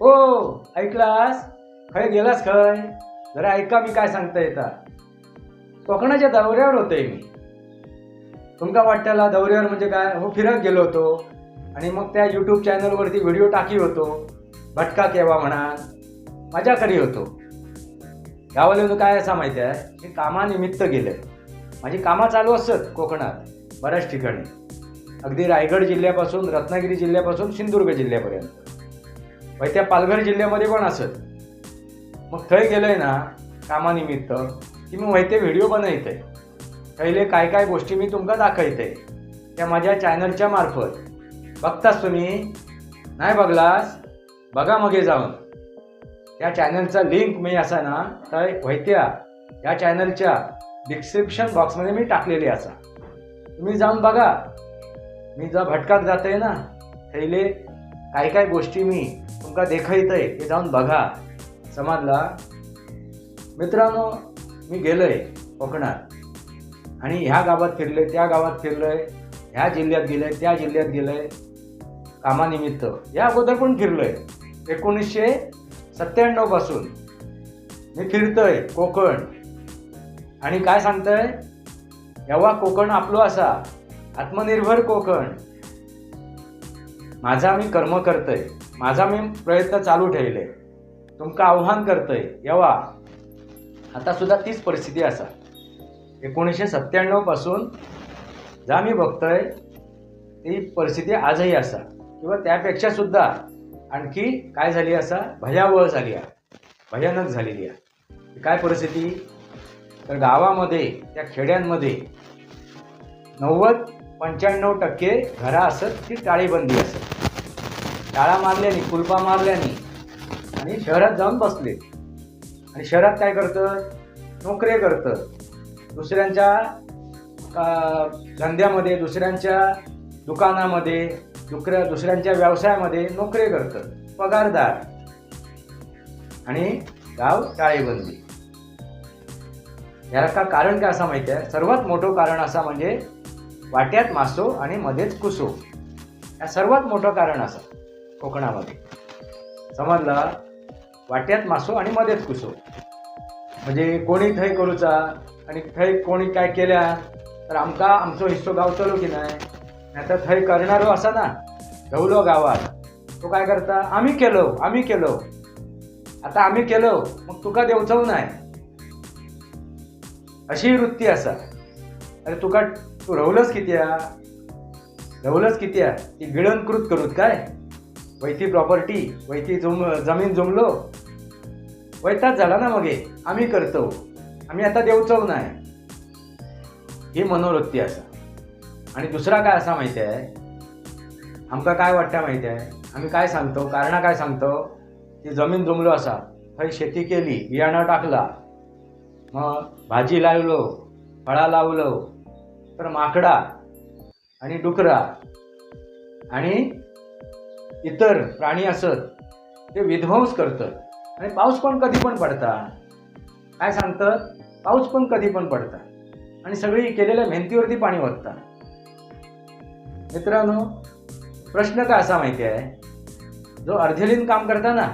ओ ऐकलास? खय गेलास खय जरा ऐका मी काय सांगता येता कोकणाच्या दौऱ्यावर होते मी. तुमका वाटताला दौऱ्यावर म्हणजे काय? हो फिरत गेलो होतो. आणि मग त्या यूट्यूब चॅनलवरती व्हिडिओ टाकी होतो. भटका केव्हा म्हणा. मजा करी होतो. गावाला काय असा माहिती आहे? मी कामानिमित्त गेलं. माझी कामं चालू असत कोकणात बऱ्याच ठिकाणी. अगदी रायगड जिल्ह्यापासून रत्नागिरी जिल्ह्यापासून सिंधुदुर्ग जिल्ह्यापर्यंत. मग त्या पालघर जिल्ह्यामध्ये पण असत मग थंय गेलोय ना कामानिमित्त की मी माहिती व्हिडिओ बनवते पहिले काय काय गोष्टी मी तुमका दाखवते त्या माझ्या चॅनलच्या मार्फत. बघतास तुम्ही? नाही बघलास? बघा मगे जाऊन. त्या चॅनलचा लिंक मी असा ना तर वैत्या या चॅनलच्या डिस्क्रिप्शन बॉक्समध्ये मी टाकलेली असा. तुम्ही जाऊन बघा. मी जर भटकात आहे ना थैले काय काय गोष्टी मी तुमका देखायतंय ते जाऊन बघा। समजला मित्रांनो मी गेलोय कोकणात. आणि ह्या गावात फिरलंय त्या गावात फिरलंय ह्या जिल्ह्यात गेलंय त्या जिल्ह्यात गेलंय. कामानिमित्त. या अगोदर पण फिरलोय. एकोणीसशे सत्त्याण्णवपासून मी फिरतोय कोकण. आणि काय सांगतंय? यावा कोकण आपलो असा आत्मनिर्भर कोकण माझा मी कर्म करतोय. माझा मी प्रयत्न चालू ठेवले. तुमका आव्हान करतय येवा. आता सुद्धा तीच परिस्थिती असा. एकोणीसशे सत्त्याण्णवपासून जा मी बघतोय ती परिस्थिती आजही असा. किंवा त्यापेक्षा सुद्धा आणखी काय झाली असा? भयावह झाली आहे. भयानक झालेली आहे. काय परिस्थिती? तर गावामध्ये त्या खेड्यांमध्ये नव्वद पंच्याण्णव टक्के घरा असत ती टाळेबंदी असत टाळा मारल्याने कुलपा मारल्याने आणि शहरात जाऊन बसले. आणि शहरात काय करतं? नोकऱ्या करतं. दुसऱ्यांच्या धंद्यामध्ये दुसऱ्यांच्या दुकानामध्ये दुसऱ्या दुसऱ्यांच्या व्यवसायामध्ये नोकरी करतं. पगारदार. आणि गाव टाळेबंदी. याला का कारण काय असं माहिती आहे? सर्वात मोठं कारण असा म्हणजे वाट्यात मासो आणि मध्येच कुसो. या सर्वात मोठं कारण असं. कोकणामध्ये. समजला? वाट्यात मासो आणि मध्येच कुसो. म्हणजे कोणी थंय करूचा आणि थंय कोणी काय केल्या तर आमका आमचो हिस्सो गावतलो की नाही नाहीतर थंय करणारो असा ना धवलो गावात. तो काय करता? आम्ही केलो आम्ही केलो. आता आम्ही केलो मग तुका देवचव नाही अशी वृत्ती असा. अरे तुका तू रवलंच किती रवलंच किती ती गिळंकृत करूत काय? वैती प्रॉपर्टी वैती जुम जमीन जुमलो. वैताच झाला ना मगे. आम्ही करतो. आम्ही आता देवचो नाही. ही मनोवृत्ती असा. आणि दुसरा काय असा माहिती आहे? आमका काय वाटतं माहिती आहे? आम्ही काय सांगतो? कारणां काय सांगतो? ती जमीन जुमलो असा. थंय शेती केली बियाणं टाकला. मग भाजी लावलो फळा लावलो. तर माकडा आणि डुकरा. आणि इतर प्राणी असत ते विध्वंस करतात. आणि पाऊस पण कधी पण पडता काय सांगतं पाऊस पण कधी पण पडता आणि सगळी केलेल्या भिंतीवरती पाणी ओततात. मित्रांनो प्रश्न काय असा माहिती आहे? जो अर्धेलीन काम करता ना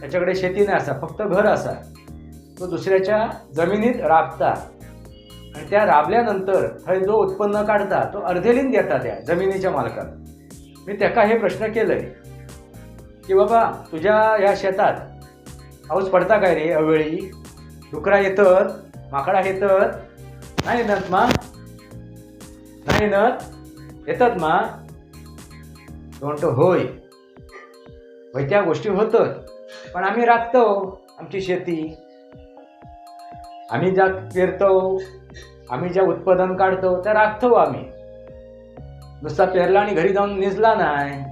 त्याच्याकडे शेती नाही असा फक्त घर असा. तो दुसऱ्याच्या जमिनीत राबता. आणि त्या राबल्यानंतर थंय जो उत्पन्न काढता तो अर्धेलीन देता त्या जमिनीच्या मालकाला. मी त्याका हे प्रश्न केलंय. की बाबा तुझ्या या शेतात पाऊस पडता काय रे अवेळी डुकरा येतात माकडा येतात. नाही येणार मा. नाही येणार. येतात मा. म्हणतो होय होय. त्या गोष्टी होतात पण आम्ही राखतो आमची शेती. आम्ही ज्या पेरतो आम्ही ज्या उत्पादन काढतो त्या राखतो आम्ही. नुसता पेरला आणि घरी जाऊन निजला नाही.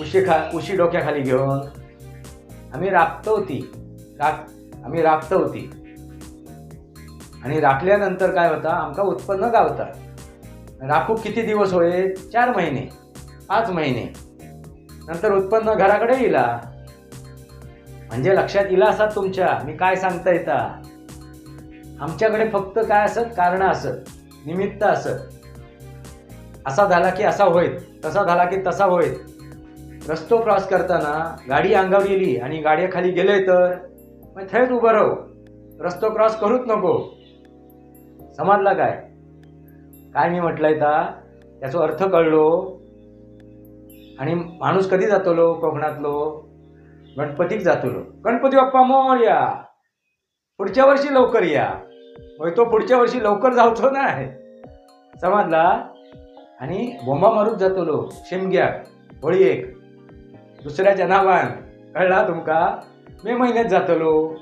उशी खा उशी डोक्याखाली घेऊन आम्ही राखतो होती. राख आम्ही राखतो होती. आणि राखल्यानंतर काय होता? आमका उत्पन्न गावता. राखू किती दिवस होय? चार महिने पाच महिने. नंतर उत्पन्न घराकडे येला म्हणजे लक्षात इला असा तुमच्या. मी काय सांगता येता आमच्याकडे फक्त काय असत? कारण असत. निमित्त असत. असा झाला की असा होईल. तसा झाला की तसा होईल. रस्तो क्रॉस करताना गाडी अंगावर गेली आणि गाड्या खाली गेले तर? मग थंयच उभं राहू. रस्तो क्रॉस करूच नको. समजला काय? काय मी म्हटलंय ता? त्याचा अर्थ कळलो. आणि माणूस कधी जातलो? कोकणातलो. गणपतीक जातलो. गणपती बाप्पा मोर्या पुढच्या वर्षी लवकर या. मग तो पुढच्या वर्षी लवकर जावचो नाही समजला? आणि बोंबा मारूच जातलो. शिमग्याक होळी एक. दुसऱ्याच्या नावान कळला तुमका? मे महिन्यात जातलो.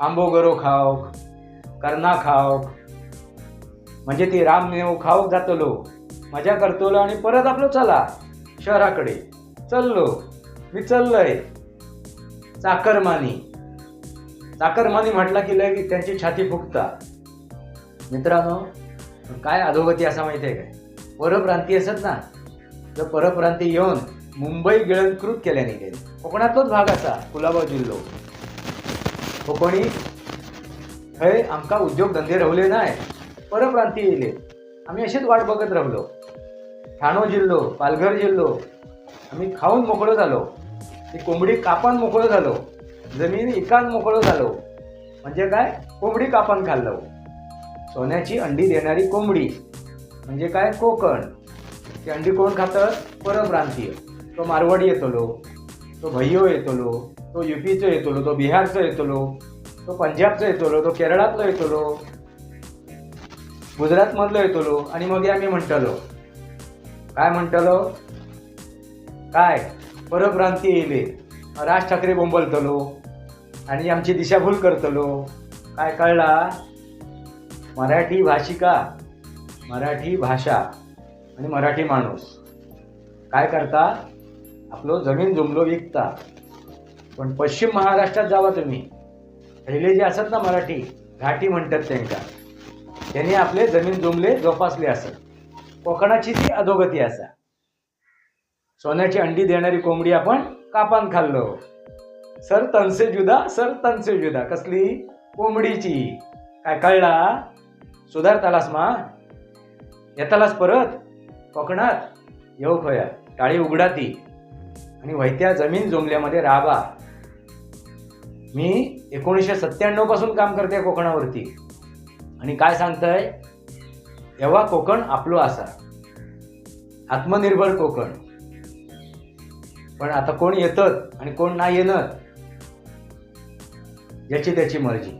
आंबो गरो खावक कर्ना खावक म्हणजे ती रामनेव खावक जातलो. मजा करतलो आणि परत आपलो चला. शहराकडे. चललो. मी चललोय. चाकरमानी. चाकरमानी म्हटला की लगे त्यांची छाती फुगता. मित्रांनो काय अधोगती असा माहिती आहे काय? परप्रांती असत ना? तर परप्रांती येऊन मुंबई गिळंकृत केल्याने गेले. कोकणातलोच भाग असा कुलाबा जिल्हो हो कोकणी थंय आमकां उद्योगधंदे रावले नाय. परप्रांती येयले आम्ही अशीच वाट बघत रावलो ठाणो जिल्लो पालघर जिल्लो आम्ही खाऊन मोकळो झालो. ती कोंबडी कापान मोकळो झालो. जमीन इकान मोकळो झालो. म्हणजे काय? कोंबडी कापान खाल्लो. सोन्याची अंडी देणारी कोंबडी. म्हणजे काय? कोकण. ती अंडी कोण खातं? परप्रांतीय. तो मारवाडी येतलो तो भैयो येतलो तो युपीचो येतलो तो बिहारचो येतलो तो पंजाबचो येतलो तो केरळातलो येतलो गुजरातमधलो येतलो आणि मग आम्ही म्हणटलो काय म्हणटलो काय? परप्रांती येयले राज ठाकरे बोंबलतलो आणि आमची दिशाभूल करतलो. काय कळला? मराठी भाषिका मराठी भाषा आणि मराठी माणूस. काय करता? आपलो जमीन जुमलो विकता. पण पश्चिम महाराष्ट्रात जावा तुम्ही. पहिले जे असत ना मराठी घाटी म्हणतात त्यांच्या. त्यांनी आपले जमीन जुमले जोपासले असत. कोकणाची ती अधोगती असा. सोन्याची अंडी देणारी कोंबडी आपण कापान खाल्लो. सर तनसे जुदा सर तनसे जुदा. कसली? कोंबडीची. काय कळला? सुधारतालास मा. येतालास परत? कोकणात? येऊ खया. टाळी उघडा ती. आणि वैत्या जमीन जोमल्यामध्ये राबा. मी एकोणीसशे सत्त्याण्णवपासून काम करते कोकणावरती. आणि काय सांगतंय? तेव्हा कोकण आपलो असा. आत्मनिर्भर कोकण. पण आता कोण येतात आणि कोण नाही येणार? याची त्याची मर्जी.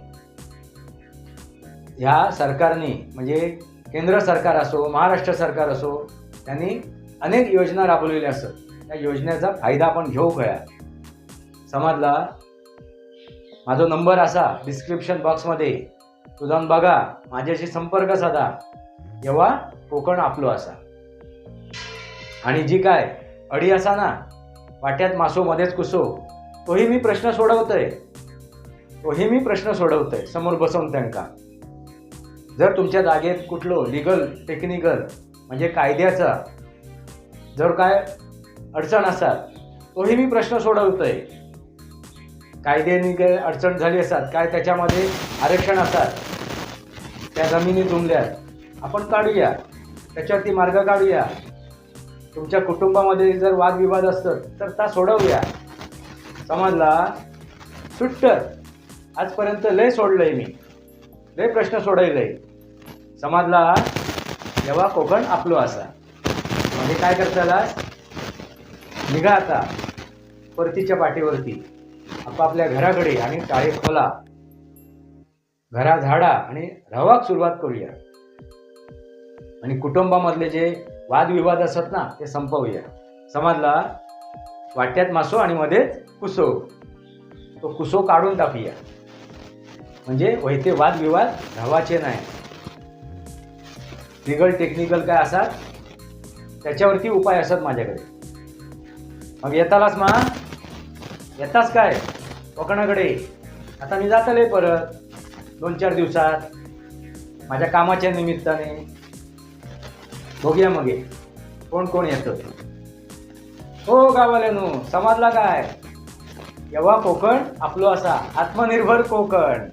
ह्या सरकारने म्हणजे केंद्र सरकार असो महाराष्ट्र सरकार असो त्यांनी अनेक योजना राबवलेल्या असतात त्या योजनेचा फायदा आपण घेऊ खया समजला? माझा नंबर असा डिस्क्रिप्शन बॉक्समध्ये. तू जाऊन बघा माझ्याशी संपर्क साधा. जेव्हा कोकण आपलो असा. आणि जी काय अडी असा ना वाट्यात मासो मध्येच कुसो. तोही मी प्रश्न सोडवतोय. तोही मी प्रश्न सोडवतोय. समोर बसवून त्यांका. जर तुमच्या जागेत कुठलो लिगल टेक्निकल म्हणजे कायद्याचा जर काय अडचण असतात तोही मी प्रश्न सोडवतोय. कायद्याने काय अडचण झाली असतात काय त्याच्यामध्ये आरक्षण असतात त्या जमिनी जुमल्यात आपण काढूया. त्याच्यावरती मार्ग काढूया. तुमच्या कुटुंबामध्ये जर वादविवाद असतात तर ता सोडवूया. समजला सुट्ट. आजपर्यंत लय सोडलंय मी. लय प्रश्न सोडवलंय समाजला जेव्हा कोकण आपलो असा. म्हणजे काय करताला निघा आता. परतीच्या पाठीवरती. आपापल्या घराकडे आणि टाळे खोला. घरा झाडा आणि रवाक सुरुवात करूया. आणि कुटुंबामधले जे वादविवाद असतात ना ते संपवूया. समजला वाट्यात मासो आणि मध्येच कुसो. तो कुसो काढून टाकूया. म्हणजे वैते वादविवाद धावाचे नाही. लिगल टेक्निकल काय असतात? त्याच्यावरती उपाय असतात माझ्याकडे. मग येतालाच मा? येताच काय? कोकणाकडे? आता मी जातले परत दोन चार दिवसात. माझ्या कामाच्या निमित्ताने. बघूया मग कोण कोण येतं? हो गावाल्यानो समजला काय? एव्हा कोकण आपलो असा आत्मनिर्भर कोकण.